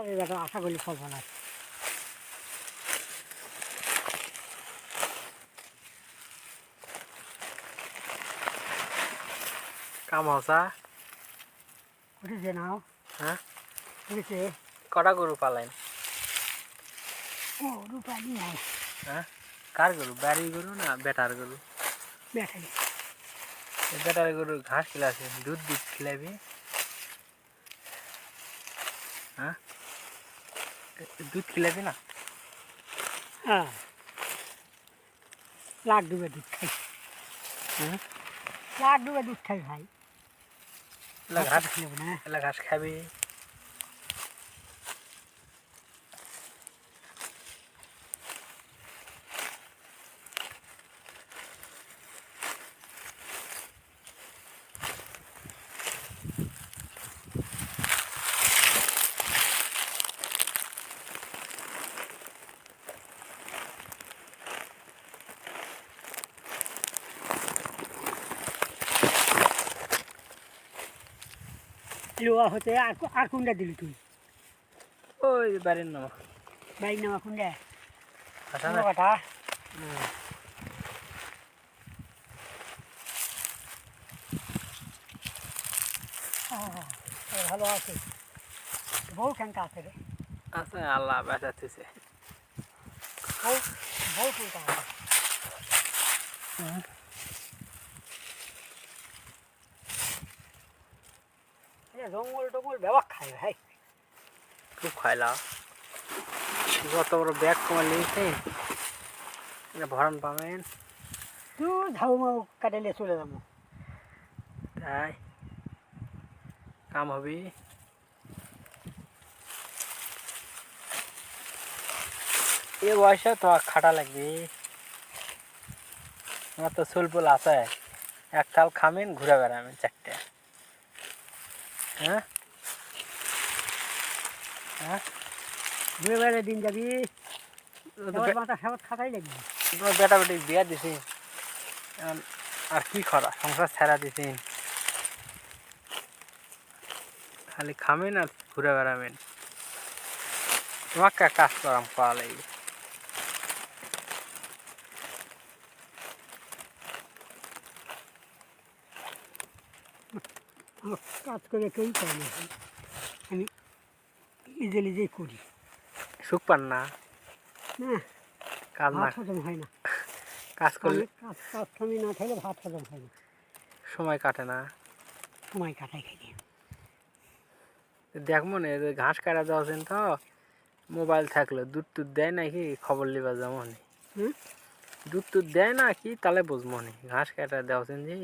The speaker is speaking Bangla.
তবে বেটা আশা করি সব ভালো আছে কাম হসা? উঠেছে নাও। হ্যাঁ? উঠেছে। কটা গরু পালাইন ও রূপালি নাই হ্যাঁ? কার গরু? বাড়ির গরু না বেটার গরু? ব্যাটারি এ বেটার গরু ঘাস খিলাছে দুধ দুধ খিলাবি হ্যাঁ? দুধ খিলাবি না? হ্যাঁ। লাখ ডুবে দুধ খাই। হুম লাখ ডুবে দুধ খাই ভাই। ঘাস খেলব না। ঘাস খাবি? লোয়া হতে আর আর কোনটা দিলি তুই? ওই বাড়ির নামা। বাইক নামা কোনটা? কোন কথা ভালো আছে। বউ কেনকা আছে রে? আছে আল্লাহ বেঁচাতেছে বউ বউ কেনকা আছে? জঙ্গল টঙ্গল ব্যবহার খায় ভাই। খুব খাইলা। যত বড় ব্যাগ তোমার নিয়েছে ভরণ পাবেন। তুই ঝাউ মাউ কাটাইলে চলে যাব। তাই কাম হবে। এ বয়সে তো খাটা লাগবে। আমার তো সুলপুল আছে। এক কাল খামেন ঘুরে বেড়াবেন চারটে। হ্যাঁ? হ্যাঁ? ঘুরে বেড়ে দিন যাবি। মাথা সাবাত খাতাই লাগবে। তোমার বেটা বেটি বিয়া দিছি। আর কি করা? সংসার ছেড়া দিছি। খালি খামেন আর ঘুরে বেড়াবেন তোমাকে কাজ করাম করা লাগবে। আমার কাজ করে কেউই করে না? আমি নিজে নিজেই করি। সুখ পান না? না। কাজ না ভাত হজম হয় না। কাজ করলে কাজ কাজ কামি না থাকলে ভাত হজম হয় না। সময় কাটে না। সময় কাটাই খাই। দেখ মনে যে ঘাস কাটা দেওয়াছেন তো মোবাইল থাকল দুধ টুধ দেয় নাকি খবর লিবা যেমন হুম? দুধ টুধ দেয় না কি? তাহলে বুঝব নি ঘাস কাটা দেওয়াছেন যে?